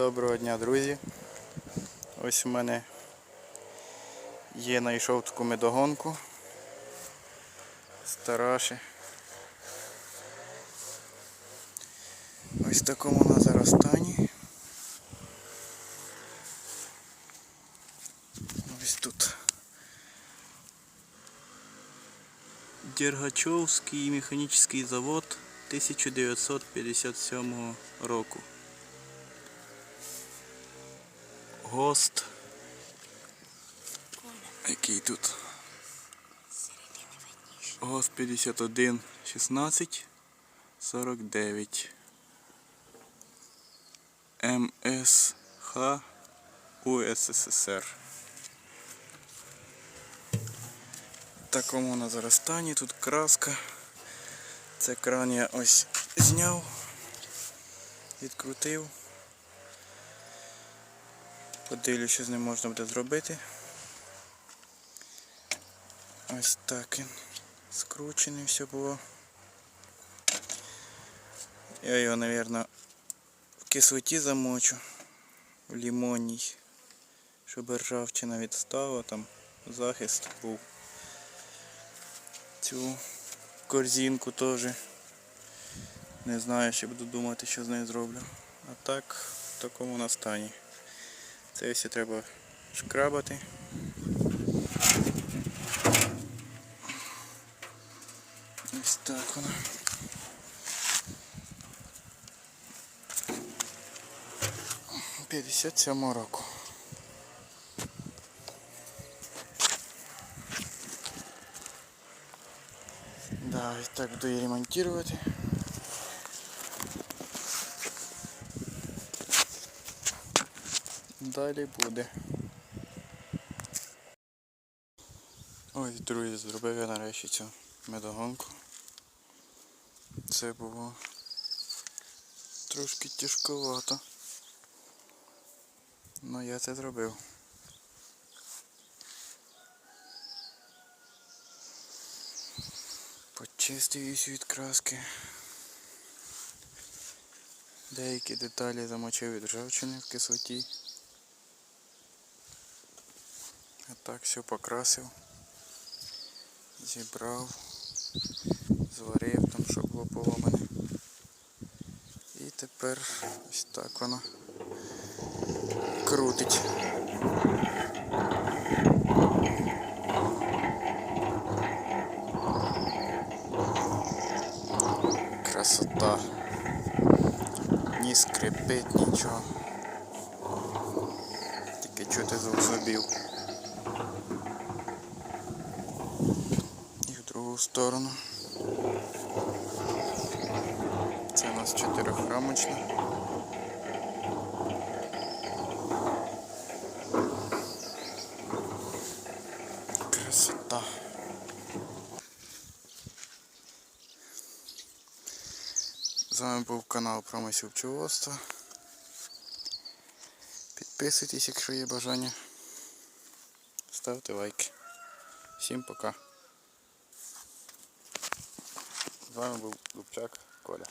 Доброго дня, друзі. Ось у мене є знайшов таку медогонку. Стараші. Ось такому вона зараз стані. Ось тут. Дергачовський механічний завод 1957 року. Гост. Який тут? Гост 51 16 49. МСХ УССР. В такому вона зараз стані, тут краска. Це кран я ось зняв, відкрутив. Подивлюсь, що з ним можна буде зробити. Ось так він скручений все було. Я його, мабуть, в кислоті замочу, в лимонній, щоб ржавчина відстала, там захист був. Цю корзинку теж. Не знаю, ще буду думати, що з нею зроблю. А так, в такому вона стані. Це все треба шкрабати. Ось так вона. П'ятдесят сьомого року. Да, ось так буду її ремонтувати. Далі буде. Ось, друзі, зробив я нарешті цю медогонку. Це було трошки тяжковато. Ну я це зробив. Почистив від краски. Деякі деталі замочив від ржавчини в кислоті. А так все покрасив, зібрав, зварив там, щоб було поломане. І тепер ось так воно крутить. Красота. Ні скрипить, нічого. Тільки чути звук зубів. другу сторону. Це у нас чотирьохрамочна. Красота. З вами був канал Промисел пчеловодства. Підписуйтесь, якщо є бажання. Ставте лайки. Всім пока. З вами був Дубчак Коля.